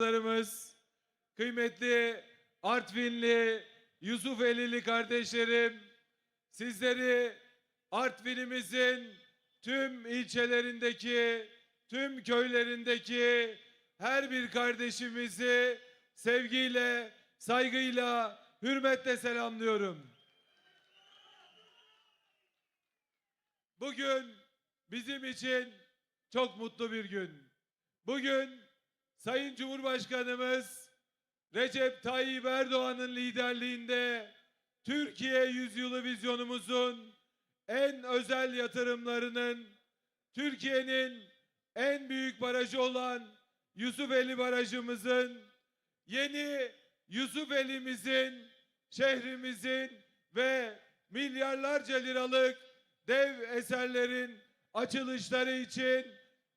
Larımız, kıymetli Artvinli, Yusufeli'li kardeşlerim, sizleri Artvin'imizin tüm ilçelerindeki, tüm köylerindeki her bir kardeşimizi sevgiyle, saygıyla, hürmetle selamlıyorum. Bugün bizim için çok mutlu bir gün. Bugün Sayın Cumhurbaşkanımız Recep Tayyip Erdoğan'ın liderliğinde Türkiye Yüzyılı vizyonumuzun en özel yatırımlarının Türkiye'nin en büyük barajı olan Yusufeli Barajımızın yeni Yusufeli'mizin şehrimizin ve milyarlarca liralık dev eserlerin açılışları için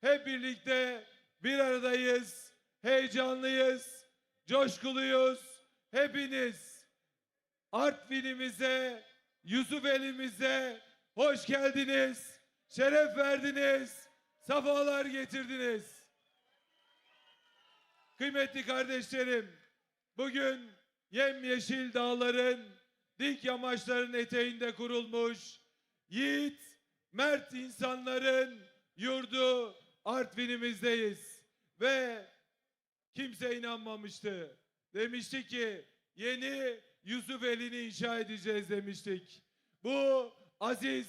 hep birlikte bir aradayız, heyecanlıyız, coşkuluyuz. Hepiniz Artvin'imize, Yusufeli'mize hoş geldiniz, şeref verdiniz, safalar getirdiniz. Kıymetli kardeşlerim, bugün yemyeşil dağların, dik yamaçların eteğinde kurulmuş, yiğit, mert insanların yurdu Artvin'imizdeyiz. Ve kimse inanmamıştı. Demişti ki yeni Yusufeli'ni inşa edeceğiz demiştik. Bu aziz,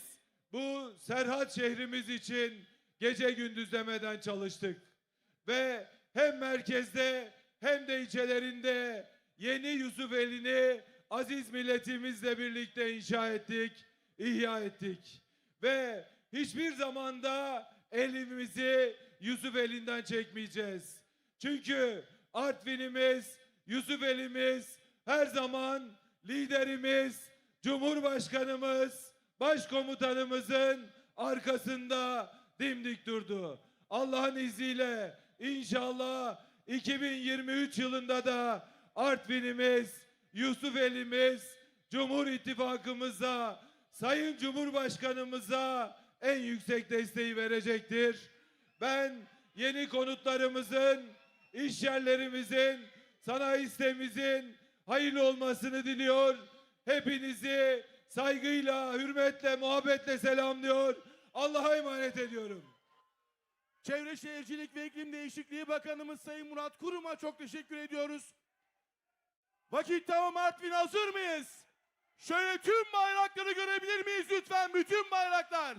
bu Serhat şehrimiz için gece gündüz demeden çalıştık. Ve hem merkezde hem de ilçelerinde yeni Yusufeli'ni aziz milletimizle birlikte inşa ettik, ihya ettik. Ve hiçbir zamanda elimizi Yusuf elinden çekmeyeceğiz. Çünkü Artvin'imiz, Yusuf elimiz her zaman liderimiz, Cumhurbaşkanımız, Başkomutanımızın arkasında dimdik durdu. Allah'ın izniyle inşallah 2023 yılında da Artvin'imiz, Yusuf elimiz, Cumhur İttifakımıza, Sayın Cumhurbaşkanımıza en yüksek desteği verecektir. Ben yeni konutlarımızın, iş yerlerimizin, sanayi sitemizin hayırlı olmasını diliyor. Hepinizi saygıyla, hürmetle, muhabbetle selamlıyor. Allah'a emanet ediyorum. Çevre Şehircilik ve İklim Değişikliği Bakanımız Sayın Murat Kurum'a çok teşekkür ediyoruz. Vakit tamam Artvin hazır mıyız? Şöyle tüm bayrakları görebilir miyiz lütfen bütün bayraklar?